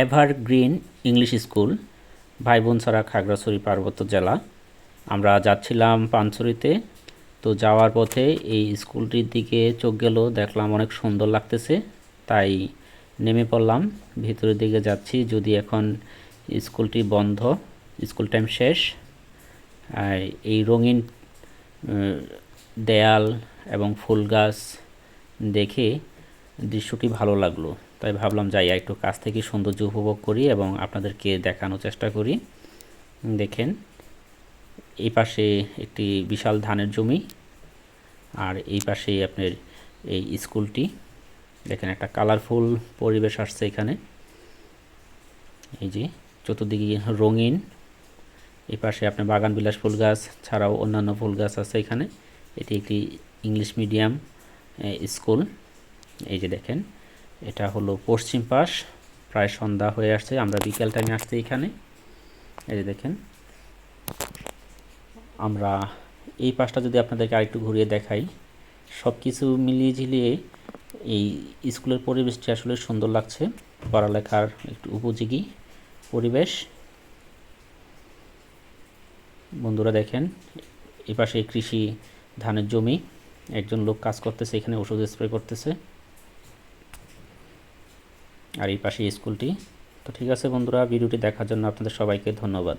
Evergreen English school ভাই বোন ছাড়া খাগড়াছড়ি পার্বত্য জেলা। আমরা যাচ্ছিলাম পানছড়িতে। তো যাওয়ার পথে এই স্কুলটির দিকে চোখ গেল, দেখলাম অনেক সুন্দর লাগতেছে। তাই নেমে পড়লাম। ভিতরের দিকে যাচ্ছি, যদি এখন স্কুলটি বন্ধ, স্কুল টাইম শেষ আর এই রঙিন দেয়াল এবং ফুল গাছ দেখে দৃশ্যটি ভালো লাগল। তাই ভাবলাম যাই, একটু কাছ থেকে সৌন্দর্য উপভোগ করি এবং আপনাদেরকে দেখানোর চেষ্টা করি। দেখেন, এই পাশে একটি বিশাল ধানের জমি আর এই পাশে আপনার এই স্কুলটি। দেখেন, একটা কালারফুল পরিবেশ আসছে এখানে। এই যে চতুর্দিকে রঙিন। এই পাশে আপনার বাগান, বিলাস ফুল গাছ ছাড়াও অন্যান্য ফুল গাছ আছে এখানে। এটি একটি ইংলিশ মিডিয়াম স্কুল। এই যে দেখেন এটা হলো পশ্চিম পাশ, প্রায় সন্ধ্যা হয়ে আসছে, আমরা বিকেল টাইমে আসছি এখানে। এই যে দেখেন, আমরা এই পাশটা যদি আপনাদেরকে আরেকটু ঘুরিয়ে দেখাই সব কিছু মিলিয়ে ঝিলিয়ে এই স্কুলের পরিবেশটি আসলে সুন্দর লাগছে, পড়ালেখার একটু উপযোগী পরিবেশ। বন্ধুরা দেখেন এই পাশে কৃষি ধানের জমি, একজন লোক কাজ করতেছে, এখানে ওষুধ স্প্রে করতেছে। আর এই পাশে স্কুলটি। তো ঠিক আছে বন্ধুরা ভিডিওটি দেখার জন্য আপনাদের সবাইকে ধন্যবাদ।